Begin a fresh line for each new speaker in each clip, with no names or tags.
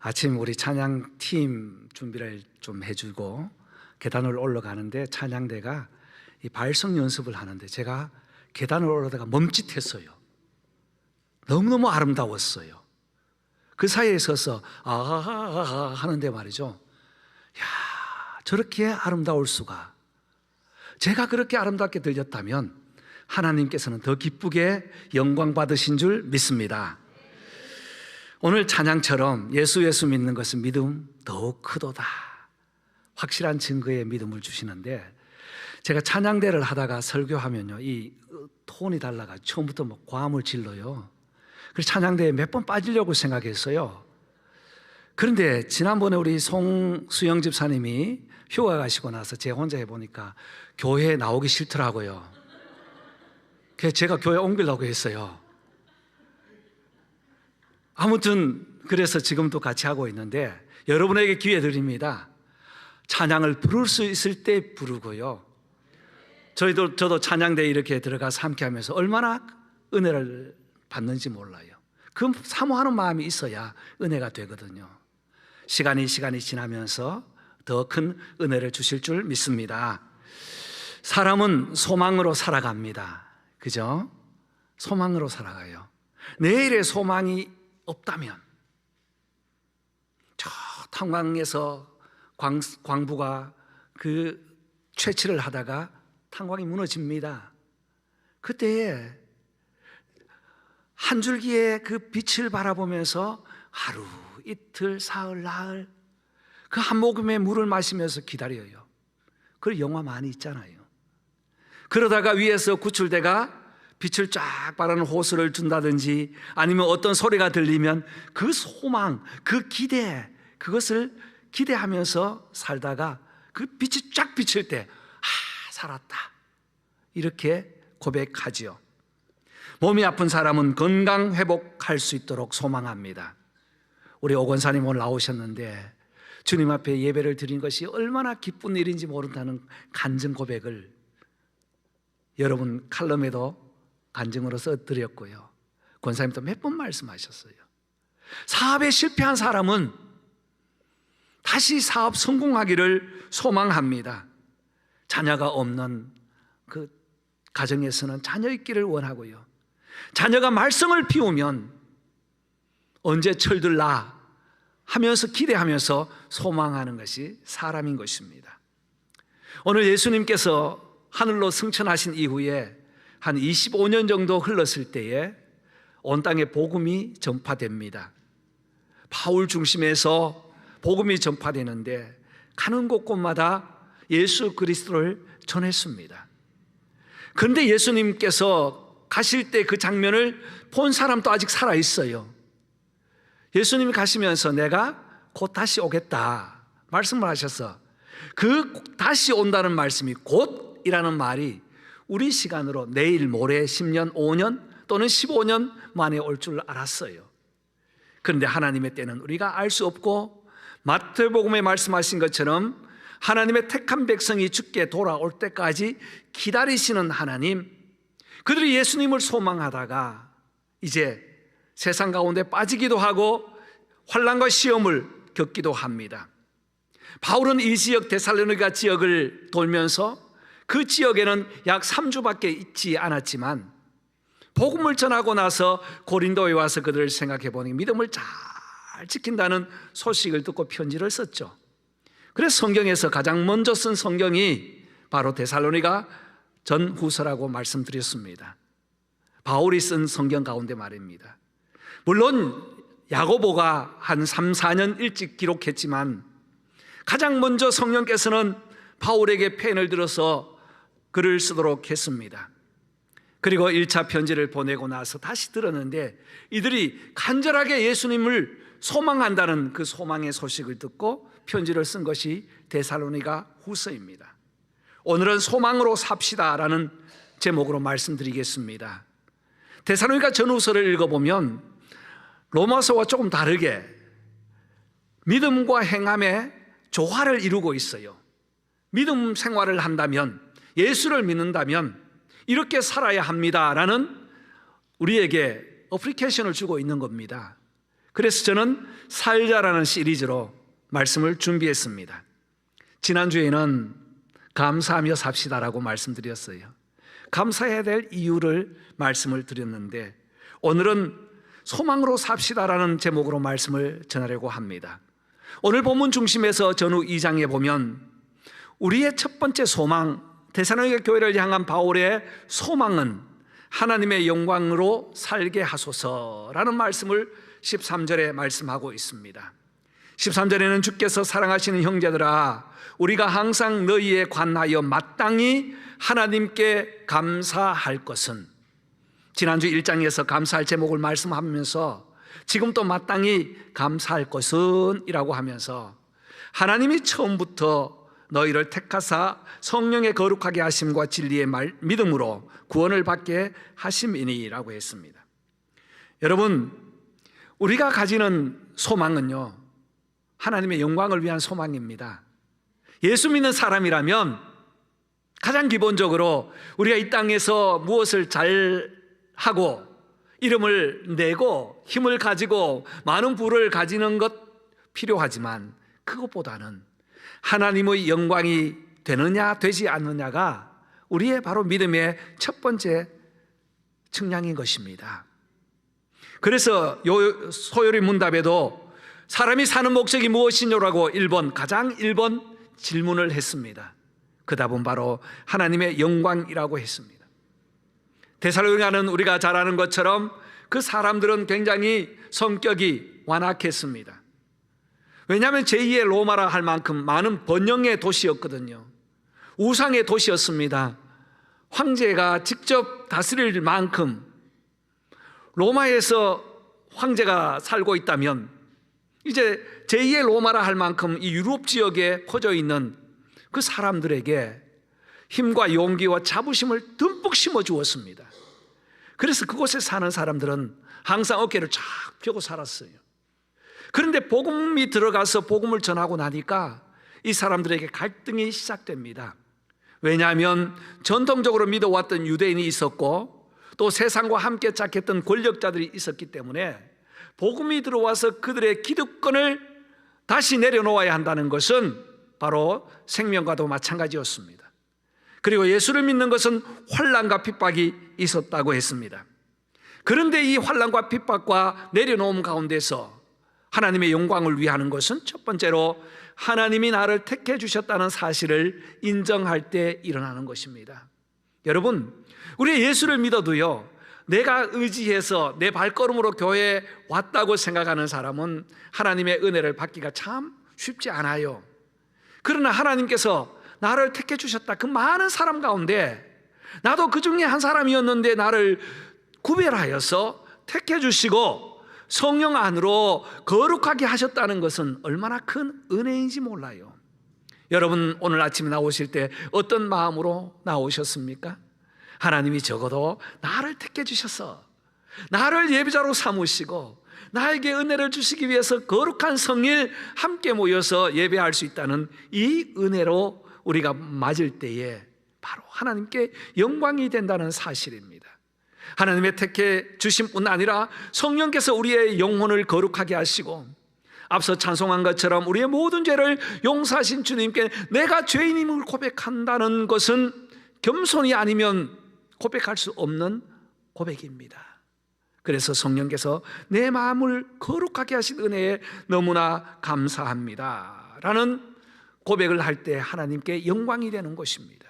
아침 우리 찬양 팀 준비를 좀 해주고 계단을 올라가는데 찬양대가 이 발성 연습을 하는데 제가 계단을 올라다가 멈칫했어요. 너무너무 아름다웠어요. 그 사이에 서서 아하하하 하는데 말이죠. 야 저렇게 아름다울 수가. 제가 그렇게 아름답게 들렸다면 하나님께서는 더 기쁘게 영광 받으신 줄 믿습니다. 오늘 찬양처럼 예수 예수 믿는 것은 믿음 더욱 크도다. 확실한 증거의 믿음을 주시는데 제가 찬양대를 하다가 설교하면요 이 톤이 달라가 처음부터 뭐 과음을 질러요. 그래서 찬양대에 몇 번 빠지려고 생각했어요. 그런데 지난번에 우리 송수영 집사님이 휴가 가시고 나서 제가 혼자 해보니까 교회에 나오기 싫더라고요. 그래서 제가 교회 옮기려고 했어요. 아무튼 그래서 지금도 같이 하고 있는데 여러분에게 기회 드립니다. 찬양을 부를 수 있을 때 부르고요. 저희도 저도 찬양대에 이렇게 들어가서 함께 하면서 얼마나 은혜를 받는지 몰라요. 그 사모하는 마음이 있어야 은혜가 되거든요. 시간이 시간이 지나면서 더 큰 은혜를 주실 줄 믿습니다. 사람은 소망으로 살아갑니다. 그죠? 소망으로 살아가요. 내일의 소망이 없다면 저 탄광에서 광, 광부가 그 채취를 하다가 탄광이 무너집니다. 그때에 한 줄기의 그 빛을 바라보면서 하루, 이틀, 사흘, 나흘 그 한 모금의 물을 마시면서 기다려요. 그 영화 많이 있잖아요. 그러다가 위에서 구출대가 빛을 쫙 바라는 호수를 준다든지 아니면 어떤 소리가 들리면 그 소망, 그 기대, 그것을 기대하면서 살다가 그 빛이 쫙 비칠 때, 아, 살았다. 이렇게 고백하지요. 몸이 아픈 사람은 건강 회복할 수 있도록 소망합니다. 우리 오건사님 오늘 나오셨는데 주님 앞에 예배를 드린 것이 얼마나 기쁜 일인지 모른다는 간증 고백을 여러분 칼럼에도 간증으로 써드렸고요. 권사님도 몇 번 말씀하셨어요. 사업에 실패한 사람은 다시 사업 성공하기를 소망합니다. 자녀가 없는 그 가정에서는 자녀 있기를 원하고요. 자녀가 말썽을 피우면 언제 철들나 하면서 기대하면서 소망하는 것이 사람인 것입니다. 오늘 예수님께서 하늘로 승천하신 이후에 한 25년 정도 흘렀을 때에 온 땅에 복음이 전파됩니다. 바울 중심에서 복음이 전파되는데 가는 곳곳마다 예수 그리스도를 전했습니다. 그런데 예수님께서 가실 때 그 장면을 본 사람도 아직 살아 있어요. 예수님이 가시면서 내가 곧 다시 오겠다 말씀을 하셔서 그 다시 온다는 말씀이 곧이라는 말이 우리 시간으로 내일 모레 10년 5년 또는 15년 만에 올 줄 알았어요. 그런데 하나님의 때는 우리가 알 수 없고 마태복음에 말씀하신 것처럼 하나님의 택한 백성이 죽게 돌아올 때까지 기다리시는 하나님 그들이 예수님을 소망하다가 이제 세상 가운데 빠지기도 하고 환란과 시험을 겪기도 합니다. 바울은 이 지역 데살로니가 지역을 돌면서 그 지역에는 약 3주밖에 있지 않았지만 복음을 전하고 나서 고린도에 와서 그들을 생각해 보니 믿음을 잘 지킨다는 소식을 듣고 편지를 썼죠. 그래서 성경에서 가장 먼저 쓴 성경이 바로 데살로니가 전후서라고 말씀드렸습니다. 바울이 쓴 성경 가운데 말입니다. 물론 야고보가 한 3, 4년 일찍 기록했지만 가장 먼저 성령께서는 바울에게 펜을 들어서 글을 쓰도록 했습니다. 그리고 1차 편지를 보내고 나서 다시 들었는데 이들이 간절하게 예수님을 소망한다는 그 소망의 소식을 듣고 편지를 쓴 것이 데살로니가 후서입니다. 오늘은 소망으로 삽시다라는 제목으로 말씀드리겠습니다. 데살로니가 전후서를 읽어보면 로마서와 조금 다르게 믿음과 행함의 조화를 이루고 있어요. 믿음 생활을 한다면 예수를 믿는다면 이렇게 살아야 합니다라는 우리에게 어플리케이션을 주고 있는 겁니다. 그래서 저는 살자라는 시리즈로 말씀을 준비했습니다. 지난주에는 감사하며 삽시다라고 말씀드렸어요. 감사해야 될 이유를 말씀을 드렸는데 오늘은 소망으로 삽시다라는 제목으로 말씀을 전하려고 합니다. 오늘 본문 중심에서 전후 2장에 보면 우리의 첫 번째 소망 대사로니가 교회를 향한 바울의 소망은 하나님의 영광으로 살게 하소서라는 말씀을 13절에 말씀하고 있습니다. 13절에는 주께서 사랑하시는 형제들아 우리가 항상 너희에 관하여 마땅히 하나님께 감사할 것은 지난주 1장에서 감사할 제목을 말씀하면서 지금 또 마땅히 감사할 것은 이라고 하면서 하나님이 처음부터 너희를 택하사 성령의 거룩하게 하심과 진리의 말, 믿음으로 구원을 받게 하심이니라고 했습니다. 여러분, 우리가 가지는 소망은요, 하나님의 영광을 위한 소망입니다. 예수 믿는 사람이라면 가장 기본적으로 우리가 이 땅에서 무엇을 잘 하고 이름을 내고 힘을 가지고 많은 부를 가지는 것 필요하지만 그것보다는 하나님의 영광이 되느냐 되지 않느냐가 우리의 바로 믿음의 첫 번째 측량인 것입니다. 그래서 요 소요리 문답에도 사람이 사는 목적이 무엇이냐라고 1번 가장 1번 질문을 했습니다. 그 답은 바로 하나님의 영광이라고 했습니다. 데살로니가는 우리가 잘 아는 것처럼 그 사람들은 굉장히 성격이 완악했습니다. 왜냐하면 제2의 로마라 할 만큼 많은 번영의 도시였거든요. 우상의 도시였습니다. 황제가 직접 다스릴 만큼 로마에서 황제가 살고 있다면 이제 제2의 로마라 할 만큼 이 유럽 지역에 퍼져 있는 그 사람들에게 힘과 용기와 자부심을 듬뿍 심어 주었습니다. 그래서 그곳에 사는 사람들은 항상 어깨를 쫙 펴고 살았어요. 그런데 복음이 들어가서 복음을 전하고 나니까 이 사람들에게 갈등이 시작됩니다. 왜냐하면 전통적으로 믿어왔던 유대인이 있었고 또 세상과 함께 짝했던 권력자들이 있었기 때문에 복음이 들어와서 그들의 기득권을 다시 내려놓아야 한다는 것은 바로 생명과도 마찬가지였습니다. 그리고 예수를 믿는 것은 환란과 핍박이 있었다고 했습니다. 그런데 이 환란과 핍박과 내려놓음 가운데서 하나님의 영광을 위하는 것은 첫 번째로 하나님이 나를 택해 주셨다는 사실을 인정할 때 일어나는 것입니다. 여러분, 우리 예수를 믿어도요. 내가 의지해서 내 발걸음으로 교회에 왔다고 생각하는 사람은 하나님의 은혜를 받기가 참 쉽지 않아요. 그러나 하나님께서 나를 택해 주셨다. 그 많은 사람 가운데 나도 그 중에 한 사람이었는데 나를 구별하여서 택해 주시고 성령 안으로 거룩하게 하셨다는 것은 얼마나 큰 은혜인지 몰라요. 여러분 오늘 아침에 나오실 때 어떤 마음으로 나오셨습니까? 하나님이 적어도 나를 택해 주셔서 나를 예비자로 삼으시고 나에게 은혜를 주시기 위해서 거룩한 성일 함께 모여서 예배할 수 있다는 이 은혜로 우리가 맞을 때에 바로 하나님께 영광이 된다는 사실입니다. 하나님의 택해 주신 뿐 아니라 성령께서 우리의 영혼을 거룩하게 하시고 앞서 찬송한 것처럼 우리의 모든 죄를 용서하신 주님께 내가 죄인임을 고백한다는 것은 겸손이 아니면 고백할 수 없는 고백입니다. 그래서 성령께서 내 마음을 거룩하게 하신 은혜에 너무나 감사합니다. 라는 고백을 할 때 하나님께 영광이 되는 것입니다.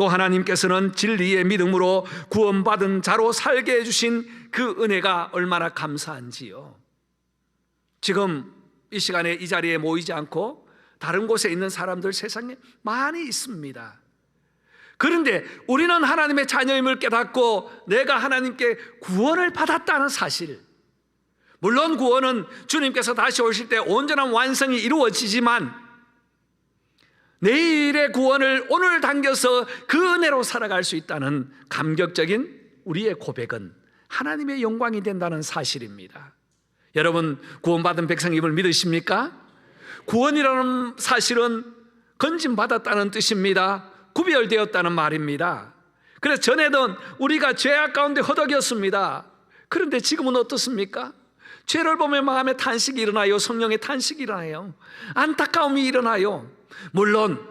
또 하나님께서는 진리의 믿음으로 구원받은 자로 살게 해주신 그 은혜가 얼마나 감사한지요. 지금 이 시간에 이 자리에 모이지 않고 다른 곳에 있는 사람들 세상에 많이 있습니다. 그런데 우리는 하나님의 자녀임을 깨닫고 내가 하나님께 구원을 받았다는 사실. 물론 구원은 주님께서 다시 오실 때 온전한 완성이 이루어지지만 내일의 구원을 오늘 당겨서 그 은혜로 살아갈 수 있다는 감격적인 우리의 고백은 하나님의 영광이 된다는 사실입니다. 여러분 구원받은 백성임을 믿으십니까? 구원이라는 사실은 건진받았다는 뜻입니다. 구별되었다는 말입니다. 그래서 전에는 우리가 죄악 가운데 허덕였습니다. 그런데 지금은 어떻습니까? 죄를 보면 마음에 탄식이 일어나요. 성령의 탄식이 일어나요. 안타까움이 일어나요. 물론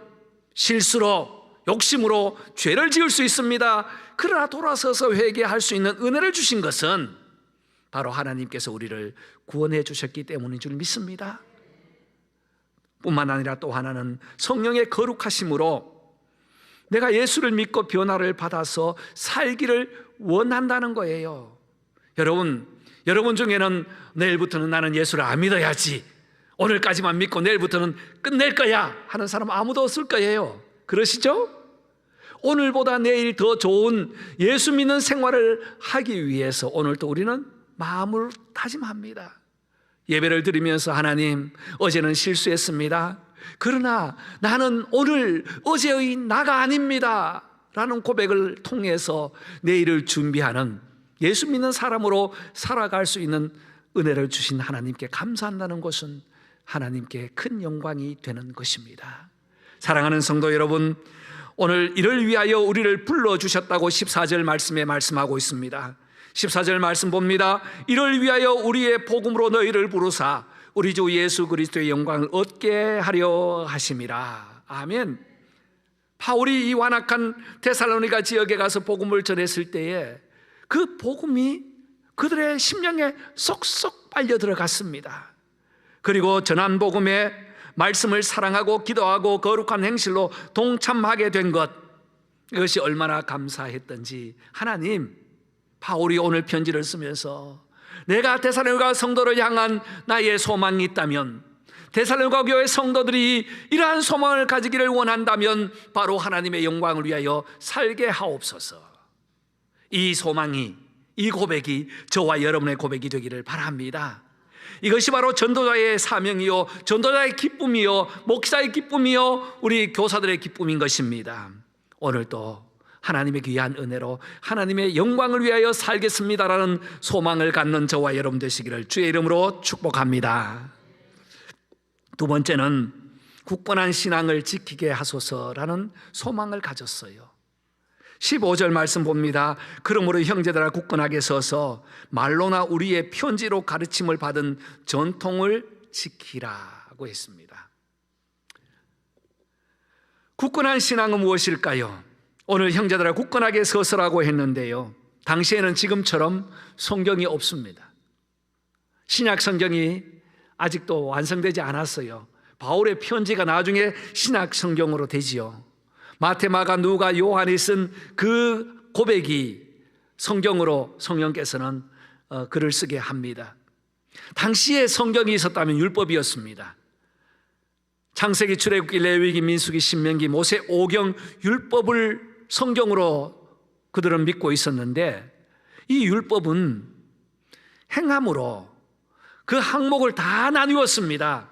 실수로 욕심으로 죄를 지을 수 있습니다. 그러나 돌아서서 회개할 수 있는 은혜를 주신 것은 바로 하나님께서 우리를 구원해 주셨기 때문인 줄 믿습니다. 뿐만 아니라 또 하나는 성령의 거룩하심으로 내가 예수를 믿고 변화를 받아서 살기를 원한다는 거예요. 여러분, 여러분 중에는 내일부터는 나는 예수를 안 믿어야지. 오늘까지만 믿고 내일부터는 끝낼 거야 하는 사람 아무도 없을 거예요. 그러시죠? 오늘보다 내일 더 좋은 예수 믿는 생활을 하기 위해서 오늘도 우리는 마음을 다짐합니다. 예배를 드리면서 하나님, 어제는 실수했습니다. 그러나 나는 오늘 어제의 나가 아닙니다. 라는 고백을 통해서 내일을 준비하는 예수 믿는 사람으로 살아갈 수 있는 은혜를 주신 하나님께 감사한다는 것은 하나님께 큰 영광이 되는 것입니다. 사랑하는 성도 여러분, 오늘 이를 위하여 우리를 불러주셨다고 14절 말씀에 말씀하고 있습니다. 14절 말씀 봅니다. 이를 위하여 우리의 복음으로 너희를 부르사 우리 주 예수 그리스도의 영광을 얻게 하려 하심이라. 아멘. 바울이 이 완악한 데살로니가 지역에 가서 복음을 전했을 때에 그 복음이 그들의 심령에 쏙쏙 빨려 들어갔습니다. 그리고 전한 복음에 말씀을 사랑하고 기도하고 거룩한 행실로 동참하게 된 것 이것이 얼마나 감사했던지 하나님 바울이 오늘 편지를 쓰면서 내가 데살로니가 성도를 향한 나의 소망이 있다면 데살로니가 교회 성도들이 이러한 소망을 가지기를 원한다면 바로 하나님의 영광을 위하여 살게 하옵소서. 이 소망이 이 고백이 저와 여러분의 고백이 되기를 바랍니다. 이것이 바로 전도자의 사명이요, 전도자의 기쁨이요, 목사의 기쁨이요, 우리 교사들의 기쁨인 것입니다. 오늘도 하나님의 귀한 은혜로 하나님의 영광을 위하여 살겠습니다라는 소망을 갖는 저와 여러분 되시기를 주의 이름으로 축복합니다. 두 번째는 굳건한 신앙을 지키게 하소서라는 소망을 가졌어요. 15절 말씀 봅니다. 그러므로 형제들아 굳건하게 서서 말로나 우리의 편지로 가르침을 받은 전통을 지키라고 했습니다. 굳건한 신앙은 무엇일까요? 오늘 형제들아 굳건하게 서서라고 했는데요. 당시에는 지금처럼 성경이 없습니다. 신약 성경이 아직도 완성되지 않았어요. 바울의 편지가 나중에 신약 성경으로 되지요. 마테마가 누가 요한이 쓴 그 고백이 성경으로 성령께서는 어, 글을 쓰게 합니다. 당시에 성경이 있었다면 율법이었습니다. 창세기, 출애굽기, 레위기, 민수기, 신명기, 모세, 오경 율법을 성경으로 그들은 믿고 있었는데 이 율법은 행함으로 그 항목을 다 나누었습니다.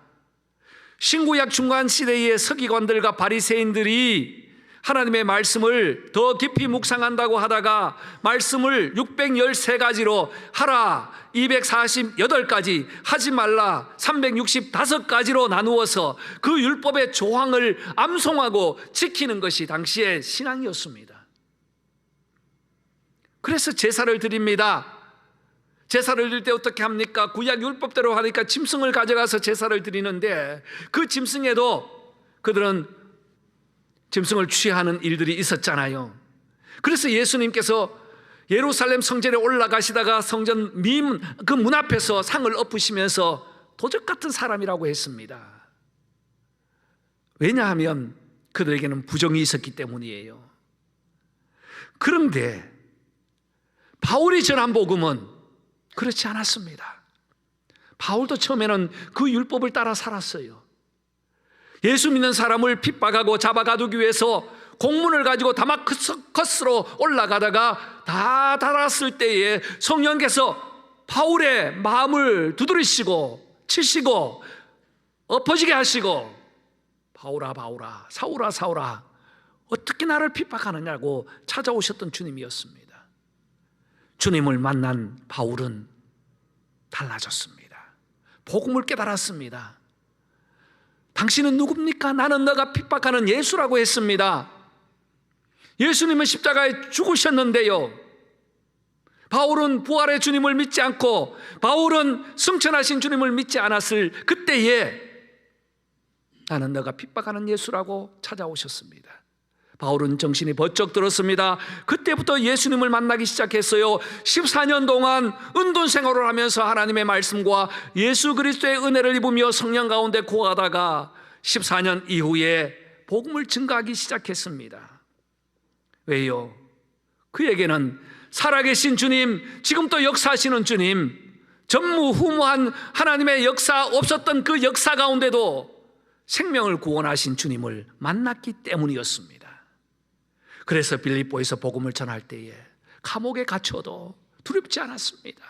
신구약 중간 시대의 서기관들과 바리새인들이 하나님의 말씀을 더 깊이 묵상한다고 하다가 말씀을 613가지로 하라 248가지 하지 말라 365가지로 나누어서 그 율법의 조항을 암송하고 지키는 것이 당시의 신앙이었습니다. 그래서 제사를 드립니다. 제사를 드릴 때 어떻게 합니까? 구약 율법대로 하니까 짐승을 가져가서 제사를 드리는데 그 짐승에도 그들은 짐승을 취하는 일들이 있었잖아요. 그래서 예수님께서 예루살렘 성전에 올라가시다가 성전 민그문 앞에서 상을 엎으시면서 도적 같은 사람이라고 했습니다. 왜냐하면 그들에게는 부정이 있었기 때문이에요. 그런데 바울이 전한 복음은 그렇지 않았습니다. 바울도 처음에는 그 율법을 따라 살았어요. 예수 믿는 사람을 핍박하고 잡아가두기 위해서 공문을 가지고 다마커스로 올라가다가 다 달았을 때에 성령께서 바울의 마음을 두드리시고 치시고 엎어지게 하시고 바울아 바울아 사울아 사울아 어떻게 나를 핍박하느냐고 찾아오셨던 주님이었습니다. 주님을 만난 바울은 달라졌습니다. 복음을 깨달았습니다. 당신은 누굽니까? 나는 너가 핍박하는 예수라고 했습니다. 예수님은 십자가에 죽으셨는데요. 바울은 부활의 주님을 믿지 않고 바울은 승천하신 주님을 믿지 않았을 그때에 나는 너가 핍박하는 예수라고 찾아오셨습니다. 바울은 정신이 번쩍 들었습니다. 그때부터 예수님을 만나기 시작했어요. 14년 동안 은둔 생활을 하면서 하나님의 말씀과 예수 그리스도의 은혜를 입으며 성령 가운데 고하다가 14년 이후에 복음을 증가하기 시작했습니다. 왜요? 그에게는 살아계신 주님, 지금 또 역사하시는 주님, 전무후무한 하나님의 역사 없었던 그 역사 가운데도 생명을 구원하신 주님을 만났기 때문이었습니다. 그래서 빌립보에서 복음을 전할 때에 감옥에 갇혀도 두렵지 않았습니다.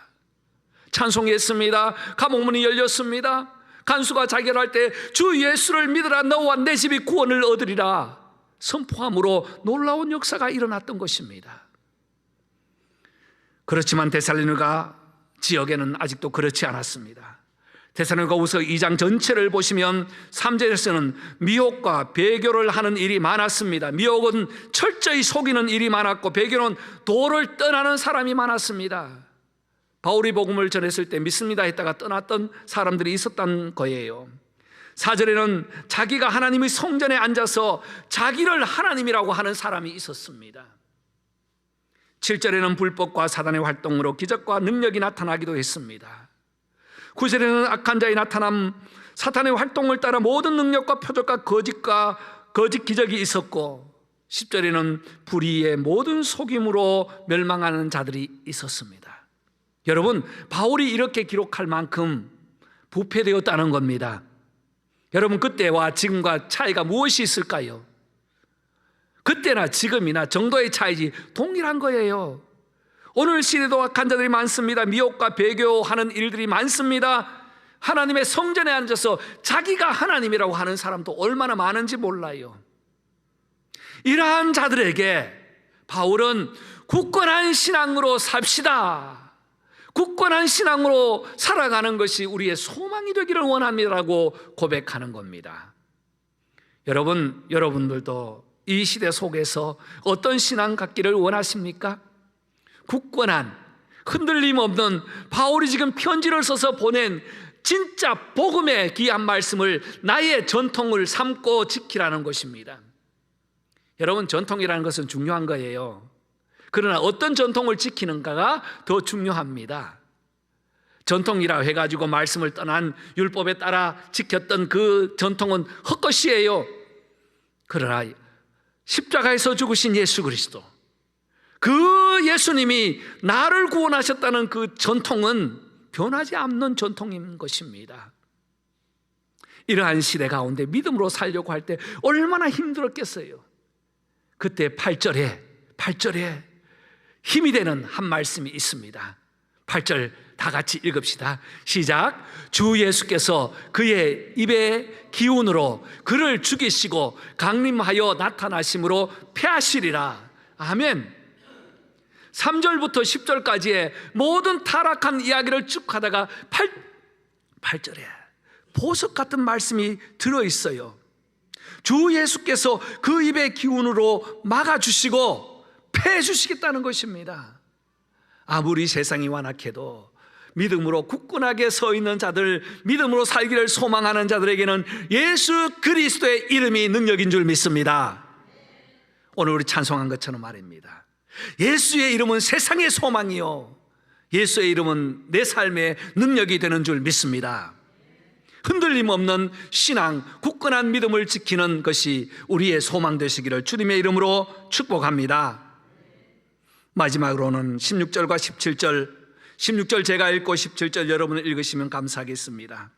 찬송했습니다. 감옥문이 열렸습니다. 간수가 자결할 때 주 예수를 믿으라 너와 내 집이 구원을 얻으리라 선포함으로 놀라운 역사가 일어났던 것입니다. 그렇지만 데살로니가 지역에는 아직도 그렇지 않았습니다. 데살로니가 우서 2장 전체를 보시면 3절에서는 미혹과 배교를 하는 일이 많았습니다. 미혹은 철저히 속이는 일이 많았고 배교는 도를 떠나는 사람이 많았습니다. 바울이 복음을 전했을 때 믿습니다 했다가 떠났던 사람들이 있었던 거예요. 4절에는 자기가 하나님의 성전에 앉아서 자기를 하나님이라고 하는 사람이 있었습니다. 7절에는 불법과 사단의 활동으로 기적과 능력이 나타나기도 했습니다. 9절에는 악한 자의 나타남, 사탄의 활동을 따라 모든 능력과 표적과 거짓과 거짓 기적이 있었고 10절에는 불의의 모든 속임으로 멸망하는 자들이 있었습니다. 여러분, 바울이 이렇게 기록할 만큼 부패되었다는 겁니다. 여러분, 그때와 지금과 차이가 무엇이 있을까요? 그때나 지금이나 정도의 차이지 동일한 거예요. 오늘 시대도 악한 자들이 많습니다. 미혹과 배교하는 일들이 많습니다. 하나님의 성전에 앉아서 자기가 하나님이라고 하는 사람도 얼마나 많은지 몰라요. 이러한 자들에게 바울은 굳건한 신앙으로 삽시다. 굳건한 신앙으로 살아가는 것이 우리의 소망이 되기를 원합니다라고 고백하는 겁니다. 여러분, 여러분들도 이 시대 속에서 어떤 신앙 갖기를 원하십니까? 굳건한 흔들림 없는 바울이 지금 편지를 써서 보낸 진짜 복음의 귀한 말씀을 나의 전통을 삼고 지키라는 것입니다. 여러분 전통이라는 것은 중요한 거예요. 그러나 어떤 전통을 지키는가가 더 중요합니다. 전통이라 해가지고 말씀을 떠난 율법에 따라 지켰던 그 전통은 헛것이에요. 그러나 십자가에서 죽으신 예수 그리스도 그 예수님이 나를 구원하셨다는 그 전통은 변하지 않는 전통인 것입니다. 이러한 시대 가운데 믿음으로 살려고 할 때 얼마나 힘들었겠어요. 그때 8절에 8절에 힘이 되는 한 말씀이 있습니다. 8절 다 같이 읽읍시다. 시작. 주 예수께서 그의 입의 기운으로 그를 죽이시고 강림하여 나타나심으로 패하시리라. 아멘. 3절부터 10절까지의 모든 타락한 이야기를 쭉 하다가 8, 8절에 보석 같은 말씀이 들어 있어요. 주 예수께서 그 입의 기운으로 막아주시고 패해주시겠다는 것입니다. 아무리 세상이 완악해도 믿음으로 굳건하게 서 있는 자들, 믿음으로 살기를 소망하는 자들에게는 예수 그리스도의 이름이 능력인 줄 믿습니다. 오늘 우리 찬송한 것처럼 말입니다. 예수의 이름은 세상의 소망이요. 예수의 이름은 내 삶의 능력이 되는 줄 믿습니다. 흔들림 없는 신앙, 굳건한 믿음을 지키는 것이 우리의 소망 되시기를 주님의 이름으로 축복합니다. 마지막으로는 16절과 17절, 16절 제가 읽고 17절 여러분 읽으시면 감사하겠습니다.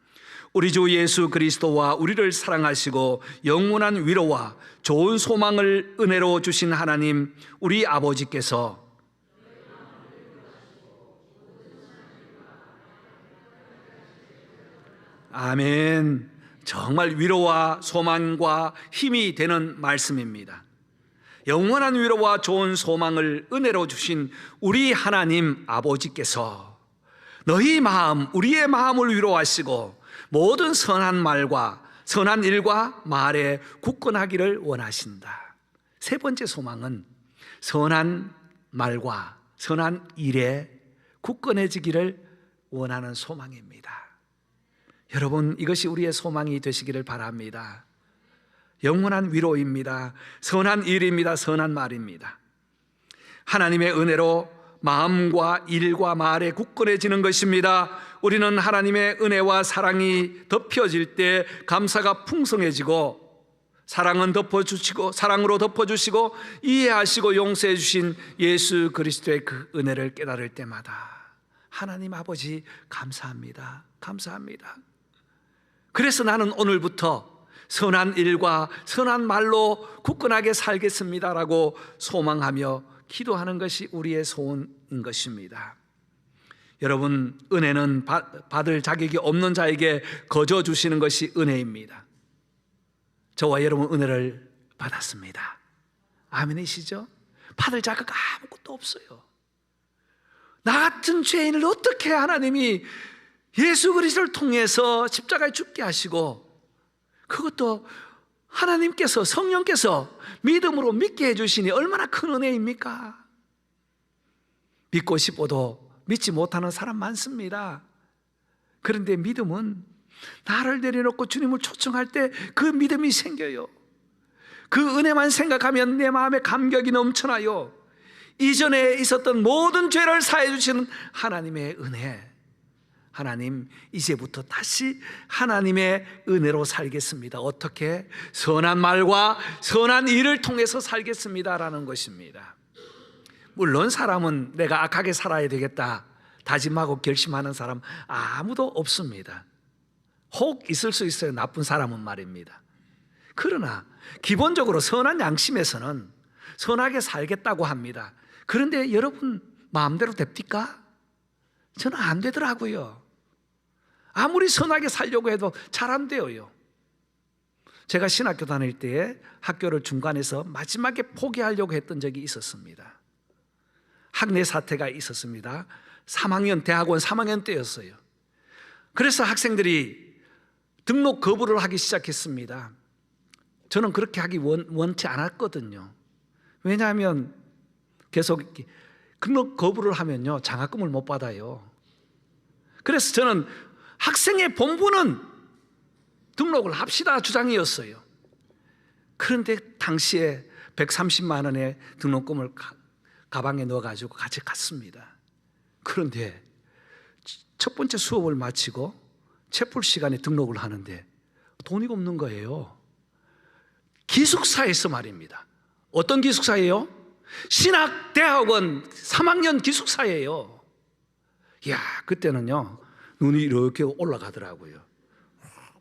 우리 주 예수 그리스도와 우리를 사랑하시고 영원한 위로와 좋은 소망을 은혜로 주신 하나님, 우리 아버지께서 아멘. 정말 위로와 소망과 힘이 되는 말씀입니다. 영원한 위로와 좋은 소망을 은혜로 주신 우리 하나님 아버지께서 너희 마음, 우리의 마음을 위로하시고 모든 선한 말과 선한 일과 말에 굳건하기를 원하신다. 세 번째 소망은 선한 말과 선한 일에 굳건해지기를 원하는 소망입니다. 여러분, 이것이 우리의 소망이 되시기를 바랍니다. 영원한 위로입니다. 선한 일입니다. 선한 말입니다. 하나님의 은혜로 마음과 일과 말에 굳건해지는 것입니다. 우리는 하나님의 은혜와 사랑이 덮여질 때 감사가 풍성해지고 사랑은 덮어주시고 사랑으로 덮어주시고 이해하시고 용서해 주신 예수 그리스도의 그 은혜를 깨달을 때마다 하나님 아버지 감사합니다. 감사합니다. 그래서 나는 오늘부터 선한 일과 선한 말로 굳건하게 살겠습니다라고 소망하며 기도하는 것이 우리의 소원인 것입니다. 여러분, 은혜는 받- 받을 자격이 없는 자에게 거저 주시는 것이 은혜입니다. 저와 여러분 은혜를 받았습니다. 아멘이시죠? 받을 자격 아무것도 없어요. 나 같은 죄인을 어떻게 하나님이 예수 그리스도를 통해서 십자가에 죽게 하시고 그것도 하나님께서 성령께서 믿음으로 믿게 해 주시니 얼마나 큰 은혜입니까? 믿고 싶어도 믿지 못하는 사람 많습니다. 그런데 믿음은 나를 내려놓고 주님을 초청할 때 그 믿음이 생겨요. 그 은혜만 생각하면 내 마음에 감격이 넘쳐나요. 이전에 있었던 모든 죄를 사해 주시는 하나님의 은혜. 하나님, 이제부터 다시 하나님의 은혜로 살겠습니다. 어떻게? 선한 말과 선한 일을 통해서 살겠습니다라는 것입니다. 물론 사람은 내가 악하게 살아야 되겠다 다짐하고 결심하는 사람 아무도 없습니다. 혹 있을 수 있어요. 나쁜 사람은 말입니다. 그러나 기본적으로 선한 양심에서는 선하게 살겠다고 합니다. 그런데 여러분 마음대로 됩니까? 저는 안 되더라고요. 아무리 선하게 살려고 해도 잘 안 돼요. 제가 신학교 다닐 때에 학교를 중간에서 마지막에 포기하려고 했던 적이 있었습니다. 학내 사태가 있었습니다. 3학년 대학원 3학년 때였어요. 그래서 학생들이 등록 거부를 하기 시작했습니다. 저는 그렇게 하기 원, 원치 않았거든요. 왜냐하면 계속 등록 거부를 하면요 장학금을 못 받아요. 그래서 저는 학생의 본부는 등록을 합시다 주장이었어요. 그런데 당시에 130만 원의 등록금을 가, 가방에 넣어가지고 같이 갔습니다. 그런데 첫 번째 수업을 마치고 채플 시간에 등록을 하는데 돈이 없는 거예요. 기숙사에서 말입니다. 어떤 기숙사예요? 신학대학원 3학년 기숙사예요. 이야, 그때는요, 눈이 이렇게 올라가더라고요.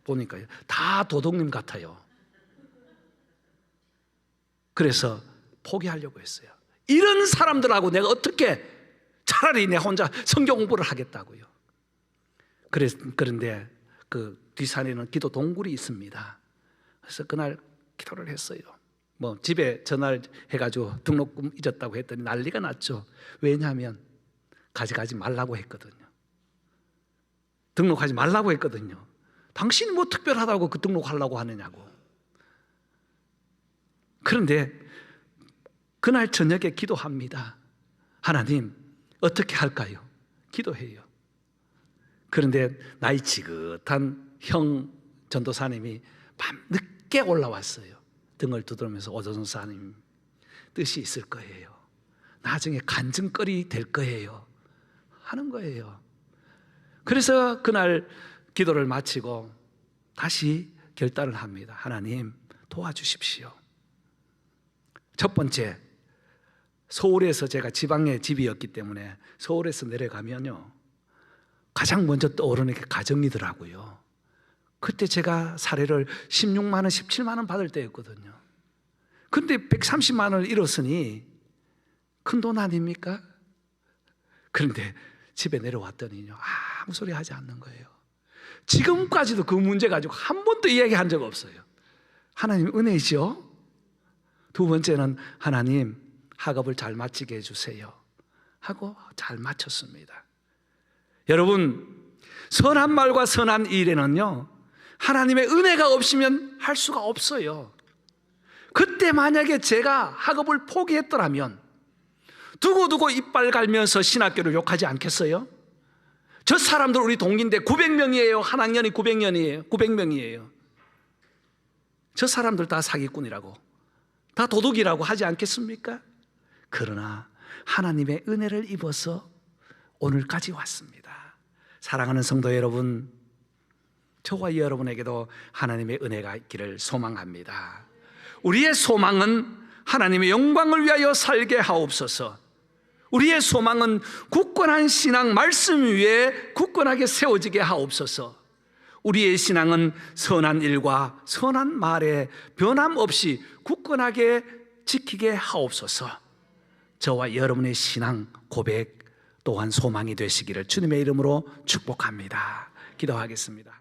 보니까요. 다 도둑님 같아요. 그래서 포기하려고 했어요. 이런 사람들하고 내가 어떻게 차라리 내 혼자 성경 공부를 하겠다고요. 그래서 그런데 그 뒷산에는 기도 동굴이 있습니다. 그래서 그날 기도를 했어요. 뭐 집에 전화를 해가지고 등록금 잊었다고 했더니 난리가 났죠. 왜냐하면 가져가지 말라고 했거든요. 등록하지 말라고 했거든요. 당신이 뭐 특별하다고 그 등록하려고 하느냐고. 그런데 그날 저녁에 기도합니다. 하나님, 어떻게 할까요? 기도해요. 그런데 나이 지긋한 형 전도사님이 밤 늦게 올라왔어요. 등을 두드리면서 오전사님 뜻이 있을 거예요. 나중에 간증거리 될 거예요. 하는 거예요. 그래서 그날 기도를 마치고 다시 결단을 합니다. 하나님 도와주십시오. 첫 번째 서울에서 제가 지방에 집이었기 때문에 서울에서 내려가면요 가장 먼저 떠오르는 게 가정이더라고요. 그때 제가 사례를 16만 원, 17만 원 받을 때였거든요. 근데 130만 원을 잃었으니 큰 돈 아닙니까? 그런데 집에 내려왔더니요 아무 소리 하지 않는 거예요. 지금까지도 그 문제 가지고 한 번도 이야기한 적 없어요. 하나님 은혜죠. 두 번째는 하나님 학업을 잘 마치게 해주세요. 하고 잘 마쳤습니다. 여러분 선한 말과 선한 일에는요 하나님의 은혜가 없으면 할 수가 없어요. 그때 만약에 제가 학업을 포기했더라면 두고두고 이빨 갈면서 신학교를 욕하지 않겠어요? 저 사람들 우리 동기인데 900명이에요. 한 학년이 900년이에요. 900명이에요. 저 사람들 다 사기꾼이라고, 다 도둑이라고 하지 않겠습니까? 그러나 하나님의 은혜를 입어서 오늘까지 왔습니다. 사랑하는 성도 여러분, 저와 여러분에게도 하나님의 은혜가 있기를 소망합니다. 우리의 소망은 하나님의 영광을 위하여 살게 하옵소서. 우리의 소망은 굳건한 신앙 말씀 위에 굳건하게 세워지게 하옵소서. 우리의 신앙은 선한 일과 선한 말에 변함없이 굳건하게 지키게 하옵소서. 저와 여러분의 신앙 고백 또한 소망이 되시기를 주님의 이름으로 축복합니다. 기도하겠습니다.